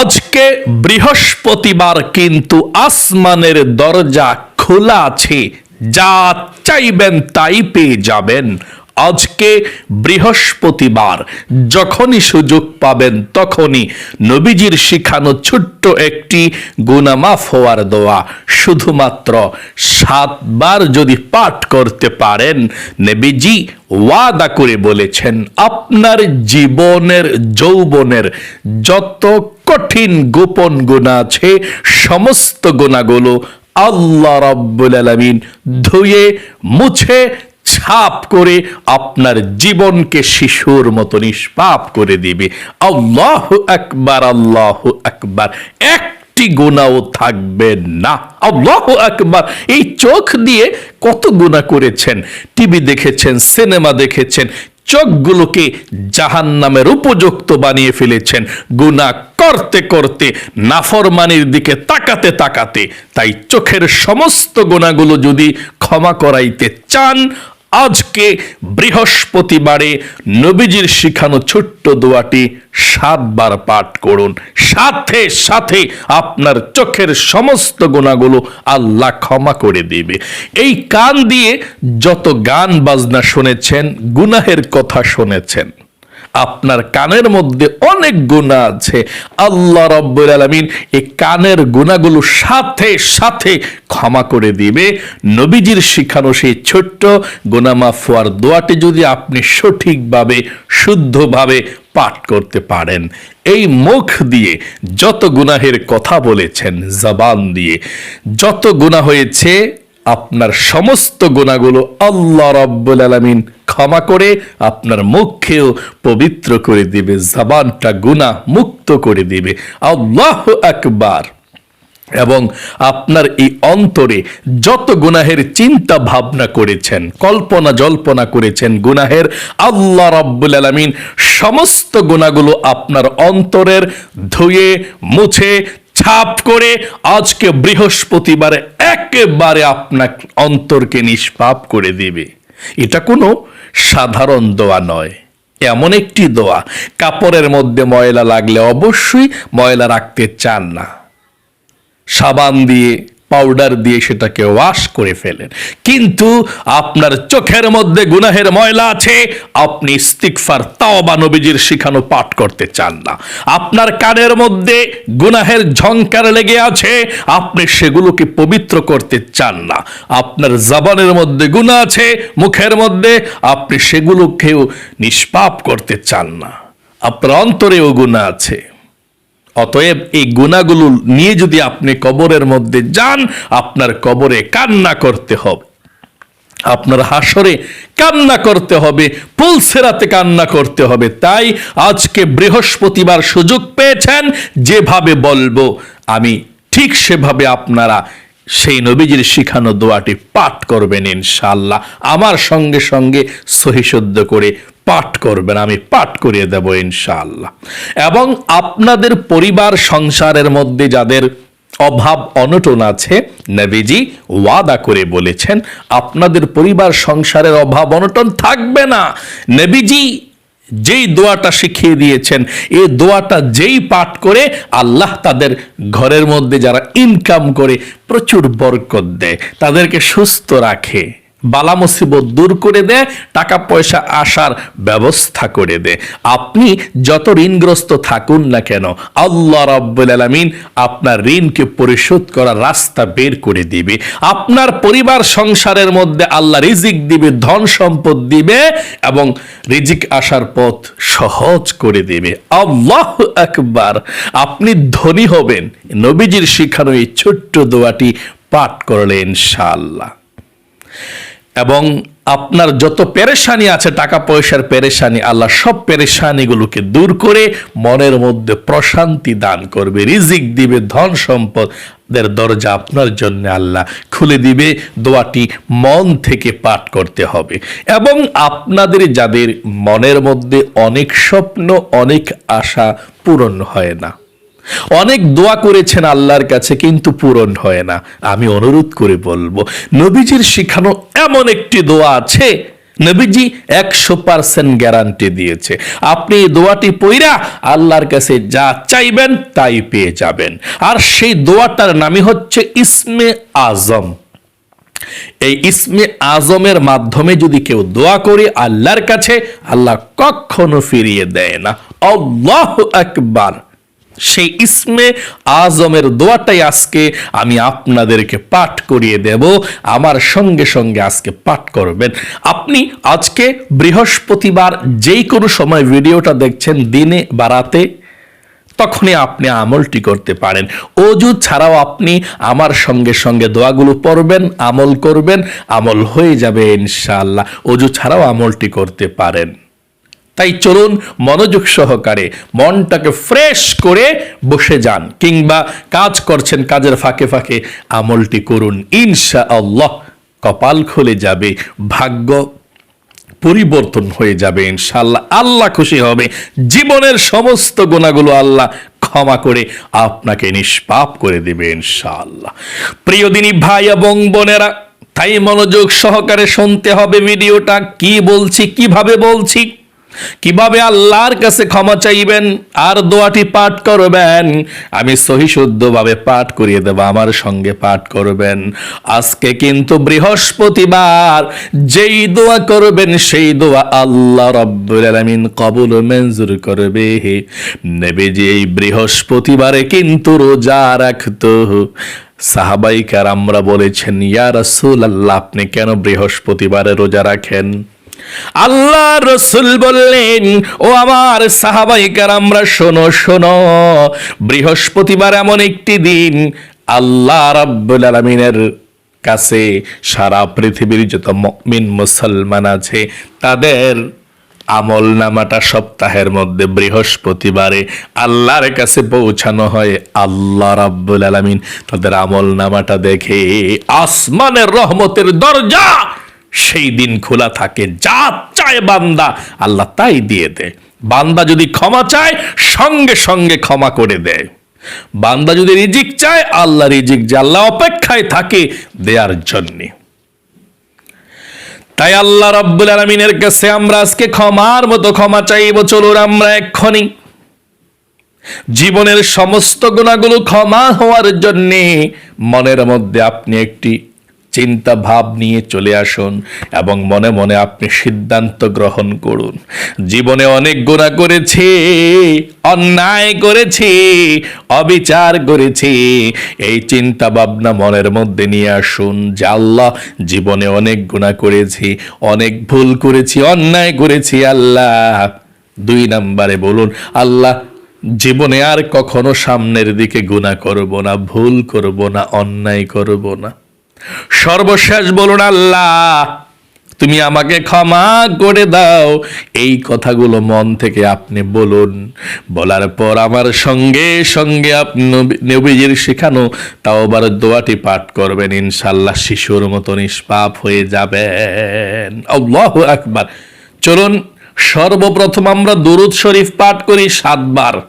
আজকে বৃহস্পতিবার কিন্তু আসমানের দরজা খোলা আছে। যা চাইবেন তাই পেয়ে যাবেন। আজকে বৃহস্পতিবার, যখনই সুযোগ পাবেন তখনই নবীজির শিখানো ছোট্ট একটি গুনামাফ হওয়ার দোয়া। শুধুমাত্র সাতবার যদি পাঠ করতে পারেন, নবীজি ওয়াদা করে বলেছেন, আপনার জীবনের, যৌবনের যত কঠিন গোপন গুণা আছে, সমস্ত গুণাগুলো আল্লাহ রাব্বুল আলামিন ধুয়ে, মুছে ছাপ করে আপনার জীবনকে শিশুর মতো নিষ্পাপ করে দিবে। আল্লাহ আকবার আল্লাহ আকবার। একটি গুণাও থাকবে না। আল্লাহ আকবার। এই চোখ দিয়ে কত গুণা করেছেন? টিভি দেখেছেন, সিনেমা দেখেছেন, চোখগুলোকে জাহান নামের উপযুক্ত বানিয়ে ফেলেছেন। গুণা করতে করতে, নাফরমানির দিকে তাকাতে তাকাতে, তাই চোখের সমস্ত গুণাগুলো যদি ক্ষমা করাইতে চান আজকে বৃহস্পতিবারে নবীজির শিখানো ছোট্ট দোয়াটি সাতবার পাঠ করুন। সাথে সাথে আপনার চোখের সমস্ত গুণাগুলো আল্লাহ ক্ষমা করে দিবে। এই কান দিয়ে যত গান বাজনা শুনেছেন, গুনাহের কথা শুনেছেন আপনার কানের মধ্যে অনেক গুণা আছে। আল্লাহ রব্বুল আলমিন এই কানের গুণাগুলো সাথে সাথে ক্ষমা করে দিবে। নবীজির শিখানো সেই ছোট্ট গুনামাফুয়ার দোয়াটি যদি আপনি সঠিকভাবে, শুদ্ধভাবে পাঠ করতে পারেন, এই মুখ দিয়ে যত গুনাহের কথা বলেছেন, জবান দিয়ে যত গুনাহ হয়েছে, আপনার সমস্ত গুণাগুলো আল্লাহ রব্বুল আলমিন ক্ষমা করে, আপনার মুখকেও পবিত্র করে দিবে, জবানটা গুণা মুক্ত করে দিবে। আল্লাহ আকবার। এবং আপনার এই অন্তরে যত গুনাহের চিন্তা ভাবনা করেছেন, কল্পনা জল্পনা করেছেন গুনাহের, আল্লাহ রব্বুল আলমিন সমস্ত গুণাগুলো আপনার অন্তরের ধুয়ে, মুছে, ছাপ করে আজকে বৃহস্পতিবারে একেবারে আপনার অন্তরকে নিষ্পাপ করে দিবে। এটা কোনো সাধারণ দোয়া নয়, এমন একটি দোয়া। কাপড়ের মধ্যে ময়লা লাগলে অবশ্যই ময়লা রাখতে চান না। সাবান দিয়ে পাউডার দিয়ে সেটাকে ওয়াশ করে ফেলেন। কিন্তু আপনার চোখের মধ্যে গুনাহের ময়লা আছে, আপনি ইস্তিকফার তাওবা নবীজির শিখানো পাঠ করতে চান না। আপনার কানের মধ্যে গুনাহের ঝংকার লেগে আছে, আপনি সেগুলোকে পবিত্র করতে চান না। আপনার জবানের মধ্যে গুণা আছে, মুখের মধ্যে আপনি সেগুলোকেও নিষ্পাপ করতে চান না। আপনার অন্তরেও গুণা আছে। অতএব এই গুণাগুলো নিয়ে যদি আপনি কবরের মধ্যে যান, আপনার কবরে কান্না করতে হবে। আপনার হাসরে কান্না করতে হবে, পুলসেরাতে কান্না করতে হবে। তাই আজকে বৃহস্পতিবার সুযোগ পেয়েছেন, যেভাবে বলব আমি, ঠিক সেভাবে আপনারা সেই নবীজির শিখানো দোয়াটি পাঠ করবেন ইনশাল্লাহ আমার সঙ্গে সঙ্গে সহিশুদ্ধ করে পাঠ করবেন, আমি পাঠ করিয়ে দেব ইনশাআল্লাহ। এবং আপনাদের পরিবার সংসারের মধ্যে যাদের অভাব, অনটন আছে, নবীজি ওয়াদা করে বলেছেন, আপনাদের পরিবার সংসারের অভাব, অনটন থাকবে না। নবীজি যেই দোয়াটা শিখিয়ে দিয়েছেন এই দোয়াটা যেই পাঠ করে আল্লাহ তাদের ঘরের মধ্যে যারা ইনকাম করে প্রচুর বরকত দেয়, তাদেরকে সুস্থ রাখে। বালা মুসিবত দূর করে দেয় টাকা পয়সা আসার ব্যবস্থা করে দেয় আপনি যত ঋণগ্রস্ত থাকুন না কেন, আল্লাহ রাব্বুল আলামিন আপনার ঋণকে পরিশোধ করার রাস্তা বের করে দিবে। আপনার পরিবার সংসারের মধ্যে আল্লাহ রিজিক দিবে, ধন সম্পদ দিবে এবং রিজিক আসার পথ সহজ করে দেবে। আল্লাহ আকবার। আপনি ধনী হবেন। নবীজির শিখানো এই ছোট্ট দোয়াটি পাঠ করলে ইনশাআল্লাহ। এবং আপনার যত পেরেশানি আছে, টাকা পয়সার পেরেশানি, আল্লাহ সব পেরেশানিগুলোকে দূর করে মনের মধ্যে প্রশান্তি দান করবে, রিজিক দিবে, ধন সম্পদের দরজা আপনার জন্য আল্লাহ খুলে দিবে, দোয়াটি মন থেকে পাঠ করতে হবে। এবং আপনাদের যাদের মনের মধ্যে অনেক স্বপ্ন, অনেক আশা পূরণ হয় না অনেক দোয়া করেছেন আল্লাহর কাছে, কিন্তু পূরণ হয় না। আমি অনুরোধ করে বলব, নবীজির শিখানো এমন একটি দোয়া আছে, নবীজি একশো পার্সেন্ট গ্যারান্টি দিয়েছে। আপনি দোয়াটি পইরা আল্লাহর কাছে যা চাইবেন তাই পেয়ে যাবেন। আর সেই দোয়াটার নামই হচ্ছে ইসমে আজম। এই ইসমে আজমের মাধ্যমে যদি কেউ দোয়া করে আল্লাহর কাছে, আল্লাহ কখনো ফিরিয়ে দেয় না। আল্লাহ আকবার। সেই ইসমে আজমের দোয়াটাই আজকে আমি আপনাদেরকে পাঠ করিয়ে দেব। আমার সঙ্গে সঙ্গে আজকে পাঠ করবেন। আপনি আজকে বৃহস্পতিবার যেই কোনো সময় ভিডিওটা দেখছেন দিনে বা রাতে, তখনই আপনি আমলটি করতে পারেন। অজু ছাড়াও আপনি আমার সঙ্গে সঙ্গে দোয়াগুলো পড়বেন, আমল করবেন, আমল হয়ে যাবে ইনশাআল্লাহ। অজু ছাড়াও আমলটি করতে পারেন। তাই চলুন মনোযোগ সহকারে মনটাকে ফ্রেশ করে বসে যান কিংবা কাজ করছেন কাজের ফাঁকে ফাঁকে আমলটি করুন। ইনশা আল্লাহ কপাল খুলে যাবে, ভাগ্য পরিবর্তন হয়ে যাবে ইনশাল্লাহ আল্লাহ খুশি হবে। জীবনের সমস্ত গুণাগুলো আল্লাহ ক্ষমা করে আপনাকে নিষ্পাপ করে দেবে ইনশাআল্লাহ। প্রিয় দিনী ভাই এবং বোনেরা, তাই মনোযোগ সহকারে শুনতে হবে ভিডিওটা। কি বলছি, কীভাবে বলছি? কীভাবে আল্লাহর কাছে ক্ষমা চাইবেন? আর দোয়াটি পাঠ করবেন। আমি সহি শুদ্ধভাবে পাঠ করিয়ে দেব, আমার সঙ্গে পাঠ করবেন। আজকে কিন্তু বৃহস্পতিবার, যেই দোয়া করবেন, সেই দোয়া আল্লাহ রব্বুল আলামিন কবুল মঞ্জুর করবে। নেবে যে এই বৃহস্পতিবারে কিন্তু রোজা রাখতো। সাহাবাইকার আমরা বলেছেন, ইয়া রাসূল আল্লাহ আপনি কেন বৃহস্পতিবারে রোজা রাখেন? আল্লাহ রসুল বললেন, ও আমার সাহাবাইকার আমরা শোনো শোনো, বৃহস্পতিবার এমন একটি দিন, আল্লাহ রাব্বুল আলমিনের কাছে সারা পৃথিবীর যত মমিন মুসলমান আছে, তাদের আমল নামাটা সপ্তাহের মধ্যে বৃহস্পতিবারে আল্লাহর কাছে পৌঁছানো হয়। আল্লাহ রাব্বুল আলামিন তাদের আমল নামাটা দেখে আসমানের রহমতের দরজা সেই দিন খোলা থাকে, যা চায় বান্দা, আল্লাহ তাই দিয়ে দেয়। বান্দা যদি ক্ষমা চায়, সঙ্গে সঙ্গে ক্ষমা করে দেয়। বান্দা যদি রিজিক চায়, আল্লাহ রিজিক যে আল্লাহ অপেক্ষায় থাকে দেয়ার জন্যে। তাই আল্লাহ রাব্বুল আলমিনের কাছে আমরা আজকে ক্ষমার মতো ক্ষমা চাইব, চলুন আমরা এক্ষণি জীবনের সমস্ত গুণাগুলো ক্ষমা হওয়ার জন্যে মনের মধ্যে আপনি একটি চিন্তা ভাব নিয়ে চলে আসুন এবং মনে মনে আপনি সিদ্ধান্ত গ্রহণ করুন। জীবনে অনেক গুণা করেছি, অন্যায় করেছি, অবিচার করেছি। এই চিন্তা ভাবনা মনের মধ্যে নিয়ে আসুন যে আল্লাহ, জীবনে অনেক গুণা করেছি, অনেক ভুল করেছি, অন্যায় করেছি। আল্লাহ, দুই নম্বরে বলুন, আল্লাহ, জীবনে আর কখনো সামনের দিকে গুণা করব না, ভুল করব না, অন্যায় করব না। সর্বশেষ বলুন আল্লাহ, তুমি আমাকে ক্ষমা করে দাও। এই কথাগুলো মন থেকে আপনি বলুন। বলার পর আমার সঙ্গে সঙ্গে আপনি নবী- নবীজির শেখানো তাও আবার দোয়াটি পাঠ করবেন ইনশাল্লাহ শিশুর মতো নিষ্পাপ হয়ে যাবেন। আল্লাহ চলুন, সর্বপ্রথম আমরা দুরুদ শরীফ পাঠ করি সাতবার।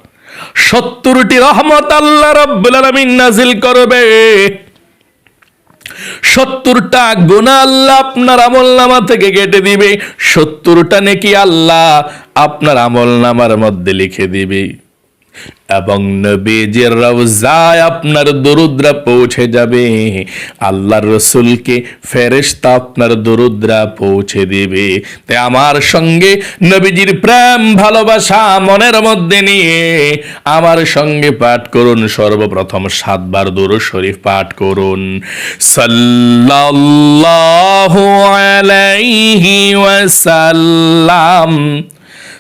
সত্তরটি রহমত আল্লাহ রব্বুল আলামিন নাজিল করবে। সত্তরটা গোনা আল্লাহ আপনার আমল নামা থেকে কেটে দিবে। সত্তরটা নাকি আল্লাহ আপনার আমল নামার মধ্যে লিখে দিবে। এবং নবীজির রওজায় আপনার দরুদ্রা পৌঁছে যাবে। আল্লাহর রসুলকে ফেরেশতা আপনার দরুদ্রা পৌঁছে দিবে। তাই আমার সঙ্গে নবীজির প্রেম, ভালোবাসা মনের মধ্যে নিয়ে আমার সঙ্গে পাঠ করুন। সর্বপ্রথম সাতবার দুরু শরীফ পাঠ করুন। সাল্লাল্লাহু আলাইহি ওয়াসাল্লাম।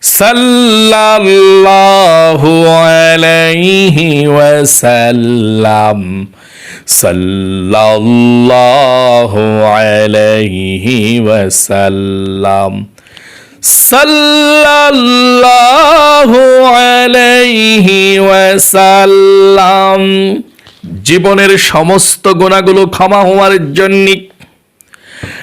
সাল্লাল্লাহু আলাইহি ওয়াসাল্লাম। সাল্লাল্লাহু আলাইহি ওয়াসাল্লাম। সাল্লাল্লাহু আলাইহি ওয়াসাল্লাম। জীবনের সমস্ত গুণাগুলো ক্ষমা হওয়ার জন্য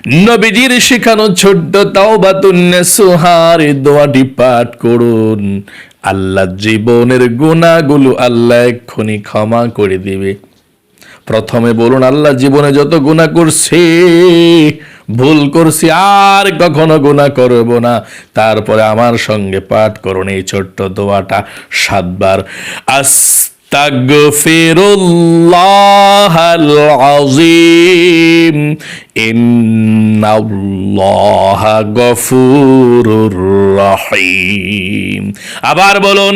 নবীজির শেখানো ছোট্ট তাও তাওবাতুন্নে সুহার দোয়াটি পাঠ করুন। আল্লাহ জীবনের গুণাগুলো আল্লাহ এক্ষুনি ক্ষমা করে দিবে। প্রথমে বলুন, আল্লাহ জীবনে যত গুণা করছে, ভুল করছি, আর কখনো গুণা করব না। তারপরে আমার সঙ্গে পাঠ করুন এই ছোট্ট দোয়াটা সাতবার। আস্তাগফিরুল্লাহ আল আযীম ইন্নাল্লাহ গফুরুর রহিম আবার বলুন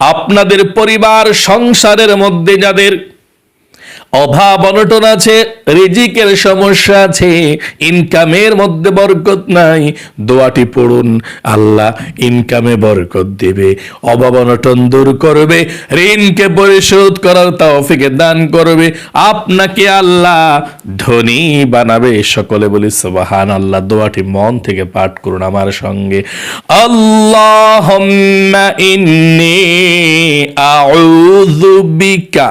আপনাদের পরিবার সংসারের মধ্যে যাদের অভাব অনটন আছে, রিজিকের সমস্যা আছে ইনকামের মধ্যে বরকত নাই। দোয়াটি পড়ুন, আল্লাহ ইনকামে বরকত দেবে। অভাব অনটন দূর করবে, ঋণকে পরিশোধ করার তৌফিকে দান করবে। আপনাকে আল্লাহ ধনী বানাবে। সকলে বলি সুবহান আল্লাহ দোয়াটি মন থেকে পাঠ করুন আমার সঙ্গে। আল্লাহ ইন্নি আউযু বিকা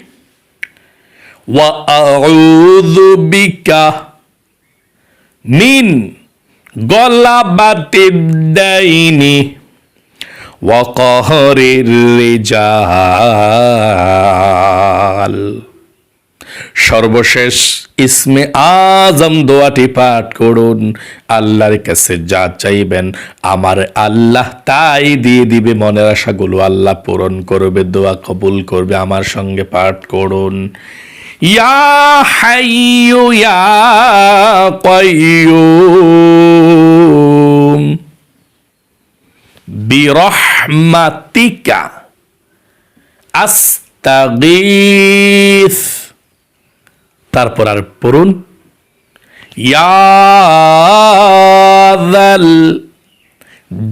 ওয়াউদুবিকা নিন সর্বশেষ ইসমে আজম দোয়াটি পাঠ করুন। আল্লাহর কাছে যা চাইবেন আমার আল্লাহ তাই দিয়ে দিবে। মনের আশাগুলো আল্লাহ পূরণ করবে, দোয়া কবুল করবে। আমার সঙ্গে পাঠ করুন। ইয়া হাইয়ু ইয়া কাইয়ুম বিরহমাতিকা আস্তাগীথ তারপর আর পড়ুন ইয়াদাল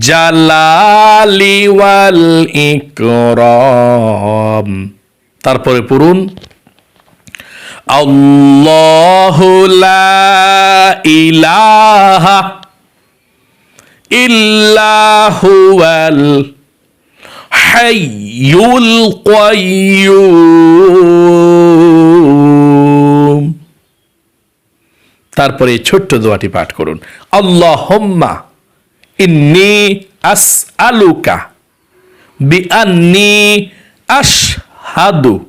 জালালি ওয়াল ইকরাম। তারপরে পড়ুন আল্লাহু লা ইলাহা ইল্লা হুয়াল হাইয়ুল কাইয়ুম। তারপরে ছোট্ট দোয়াটি পাঠ করুন। আল্লাহুম্মা ইন্নি আসআলুকা বিআন্নি আশহাদু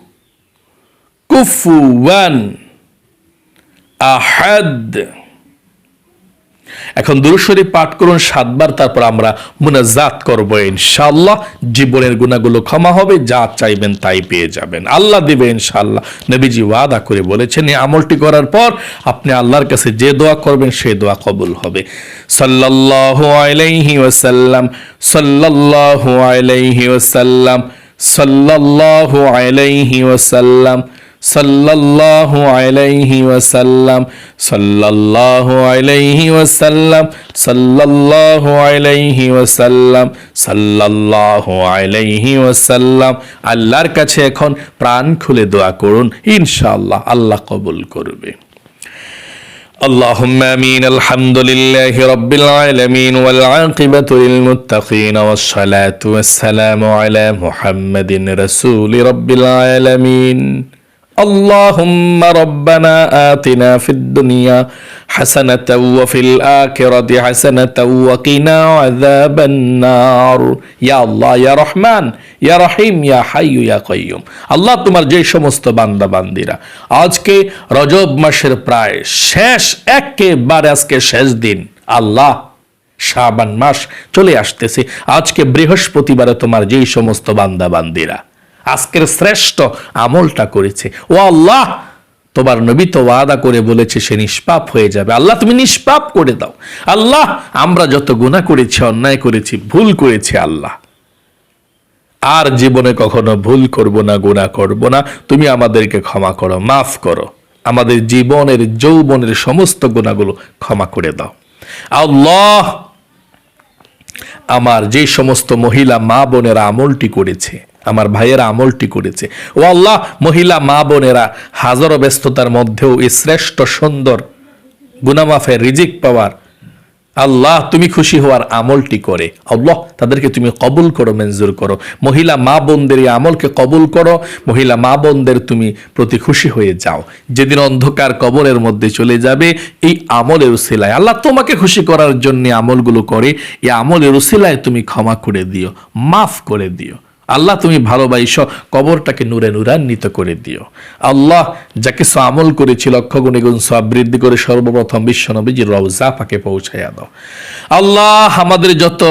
কুফুয়ান আহাদ। এখন দুরুশরী পাঠ করুন, সাতবার তারপর আমরা মুনাজাত করব ইনশাল্লাহ জীবনের গুণাগুলো ক্ষমা হবে, যা চাইবেন তাই পেয়ে যাবেন। আল্লাহ দিবে ইনশাল্লাহ নবীজি ওয়াদা করে বলেছেন, এই আমলটি করার পর আপনি আল্লাহর কাছে যে দোয়া করবেন সেই দোয়া কবুল হবে। সাল্লাল্লাহু আলাইহি ওয়াসাল্লাম, সাল্লাল্লাহু আলাইহি ওয়াসাল্লাম, সাল্লাল্লাহু আলাইহি ওয়াসাল্লাম সাল্লাল্লাহু আলাইহি ওয়াসাল্লাম সাল্লাল্লাহু আলাইহি ওয়াসাল্লাম সাল্লাল্লাহু আলাইহি ওয়াসাল্লাম সাল্লাল্লাহু আলাইহি ওয়াসাল্লাম আল্লাহর কাছে এখন প্রাণ খুলে দোয়া করুন ইনশাআল্লাহ আল্লাহ কবুল করবে اللهم امين الحمد لله رب العالمين والعاقبة للمتقين والصلاة والسلام على محمد رسول رب العالمين اللهم ربنا آتنا في الدنيا حسنة وفي الآخرة حسنة وقنا عذاب النار يا الله يا رحمن يا رحيم يا حي يا قيوم আল্লাহ তোমার যে সমস্ত বান্দা বান্দিরা আজকে রজব মাসের প্রায় শেষ একেবারে আজকে শেষ দিন আল্লাহ শাবান মাস চলে আসতেছে আজকে বৃহস্পতিবারে তোমার যেই সমস্ত বান্দা বান্দিরা আজকের শ্রেষ্ঠ আমলটা করেছে। ও আল্লাহ, তোমার নবী তো ওয়াদা করে বলেছে সে নিষ্পাপ হয়ে যাবে। আল্লাহ, তুমি নিষ্পাপ করে দাও। আল্লাহ, আমরা যত গুণা করেছি, অন্যায় করেছি, ভুল করেছি আল্লাহ। আর জীবনে কখনো ভুল করব না গুণা করব না। তুমি আমাদেরকে ক্ষমা করো, মাফ করো। আমাদের জীবনের, যৌবনের সমস্ত গুণাগুলো ক্ষমা করে দাও। আল্লাহ, আমার যে সমস্ত মহিলা মা বোনেরা আমলটি করেছে আমার ভাইয়েরা আমলটি করেছে। ও আল্লাহ, মহিলা, মা বোনেরা, হাজারো ব্যস্ততার মধ্যেও এই শ্রেষ্ঠ, সুন্দর, গুনামাফের রিজিক পাওয়ার আল্লাহ তুমি খুশি হওয়ার আমলটি করে। আল্লাহ, তাদেরকে তুমি কবুল করো, মঞ্জুর করো। মহিলা, মা বোনদের এই আমলকে কবুল করো। মহিলা, মা বোনদের তুমি প্রতি খুশি হয়ে যাও। যেদিন অন্ধকার কবরের মধ্যে চলে যাবে, এই আমলের উসিলায়। আল্লাহ তোমাকে খুশি করার জন্য আমলগুলো করে, এই আমলের উসিলায় তুমি ক্ষমা করে দিও, মাফ করে দিও। আল্লাহ তুমি ভালোবাইস কবরটাকে নূরে নূরান্বিত করে দিও। আল্লাহ যা কিছু আমল করেছি, লক্ষ গুণে গুণ সব বৃদ্ধি করে সর্বপ্রথম বিশ্বনবীজির রওজা পাকে পৌঁছাইয়া দাও। আল্লাহ আমাদের যত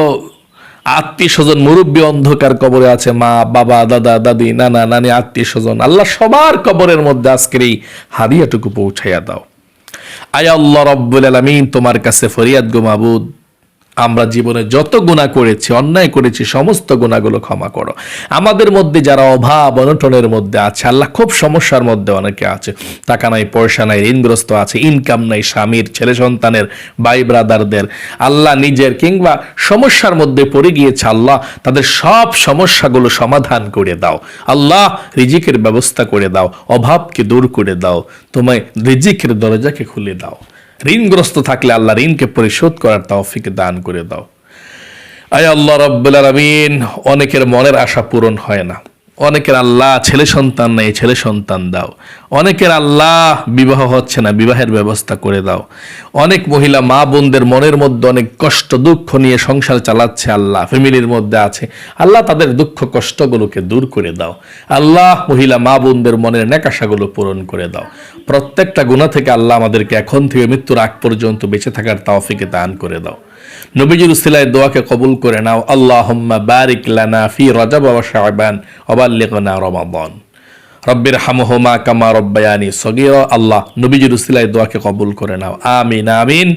আত্মীয় স্বজন মুরব্বী অন্ধকার কবরে আছে, মা, বাবা, দাদা, দাদি, নানা, নানি আত্মীয় স্বজন আল্লাহ সবার কবরের মধ্যে আজকের এই হাদিয়াটুকু পৌঁছাইয়া দাও। আয় আল্লাহ রব্বুল আলমিন, তোমার কাছে ফরিয়াদ গো মাবুদ। আমরা জীবনে যত গুণা করেছি, অন্যায় করেছি, সমস্ত গুণাগুলো ক্ষমা করো। আমাদের মধ্যে যারা অভাব, অনটনের মধ্যে আছে, আল্লাহ খুব সমস্যার মধ্যে অনেকে আছে। টাকা নাই, পয়সা নাই, ঋণগ্রস্ত আছে ইনকাম নাই, স্বামীর, ছেলে সন্তানের, ভাই ব্রাদারদের আল্লাহ নিজের কিংবা সমস্যার মধ্যে পড়ে গিয়েছে আল্লাহ, তাদের সব সমস্যাগুলো সমাধান করে দাও। আল্লাহ রিজিকের ব্যবস্থা করে দাও, অভাবকে দূর করে দাও। তোমায় রিজিকের দরজাকে খুলে দাও। ঋণগ্রস্ত থাকলে আল্লাহ ঋণকে পরিশোধ করার তৌফিক দান করে দাও। আয় আল্লাহ রব্বুল আলমিন, অনেকের মনের আশা পূরণ হয় না। অনেকের আল্লাহ ছেলে সন্তান নেই, ছেলে সন্তান দাও। অনেকের আল্লাহ বিবাহ হচ্ছে না, বিবাহের ব্যবস্থা করে দাও। অনেক মহিলা মা বোনদের মনের মধ্যে অনেক কষ্ট, দুঃখ নিয়ে সংসার চালাচ্ছে আল্লাহ, ফ্যামিলির মধ্যে আছে। আল্লাহ তাদের দুঃখ, কষ্টগুলোকে দূর করে দাও। আল্লাহ মহিলা মা বোনদের মনের নেকাশাগুলো পূরণ করে দাও। প্রত্যেকটা গুণা থেকে আল্লাহ আমাদেরকে এখন থেকে মৃত্যুর আগ পর্যন্ত বেঁচে থাকার তাওফিকে দান করে দাও। নবীজির উসিলায় দোয়াকে কবুল করে নাও। আল্লাহুম্মা বারিক লানা ফি রজব ওয়া শাবান ওয়া বাল্লিগনা রমাদান। রব্বির হামহুমা কামা রব্বায়ানি সগীরা। আল্লাহ নবীজির উসিলায় দোয়াকে কবুল করে নাও। আমিন আমিন।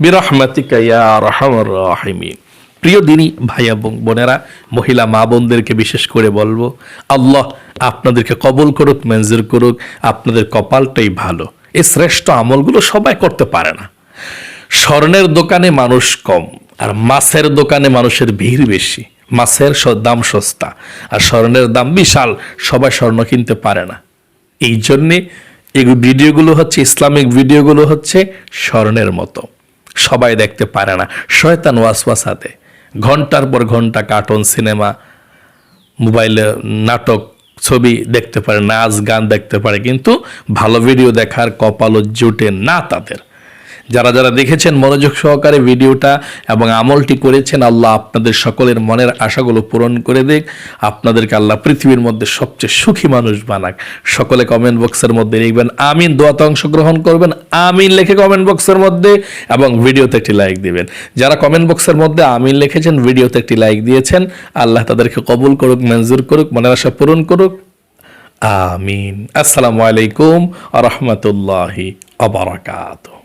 বিরহমাতিকা আরহামার রাহিমিন। প্রিয় দিনী ভাই এবং বোনেরা, মহিলা মা বোনদেরকে বিশেষ করে বলব, আল্লাহ আপনাদেরকে কবুল করুক, মঞ্জুর করুক। আপনাদের কপালটাই ভালো। এই শ্রেষ্ঠ আমলগুলো সবাই করতে পারে না। স্বর্ণের দোকানে মানুষ কম, আর মাছের দোকানে মানুষের ভিড় বেশি। মাছের দাম সস্তা, আর স্বর্ণের দাম বিশাল, সবাই স্বর্ণ কিনতে পারে না। এই জন্যে এই ভিডিওগুলো হচ্ছে, ইসলামিক ভিডিওগুলো হচ্ছে স্বর্ণের মতো। সবাই দেখতে পারে না। শয়তান ওয়াসওয়াসাতে। ঘণ্টার পর ঘণ্টা কার্টুন, সিনেমা, মোবাইলে নাটক, ছবি দেখতে পারে, নাচ, গান দেখতে পারে, কিন্তু ভালো ভিডিও দেখার কপালও জুটে না তাদের। যারা যারা দেখেছেন মনোযোগ সহকারে ভিডিওটা এবং আমলটি করেছেন, আল্লাহ আপনাদের সকলের মনের আশাগুলো পূরণ করে দিক। আপনাদেরকে আল্লাহ পৃথিবীর মধ্যে সবচেয়ে সুখী মানুষ বানাক। সকলে কমেন্ট বক্সের মধ্যে লিখবেন, আমিন। দোয়াতে অংশগ্রহণ করবেন, আমিন লিখে কমেন্ট বক্সের মধ্যে এবং ভিডিওতে একটি লাইক দিবেন। যারা কমেন্ট বক্সের মধ্যে আমিন লিখেছেন, ভিডিওতে একটি লাইক দিয়েছেন, আল্লাহ তাদেরকে কবুল করুক, মঞ্জুর করুক, মনের আশা পূরণ করুক। আমিন। আসসালামু আলাইকুম আ রহমতুল্লাহি আবরাকাতুহ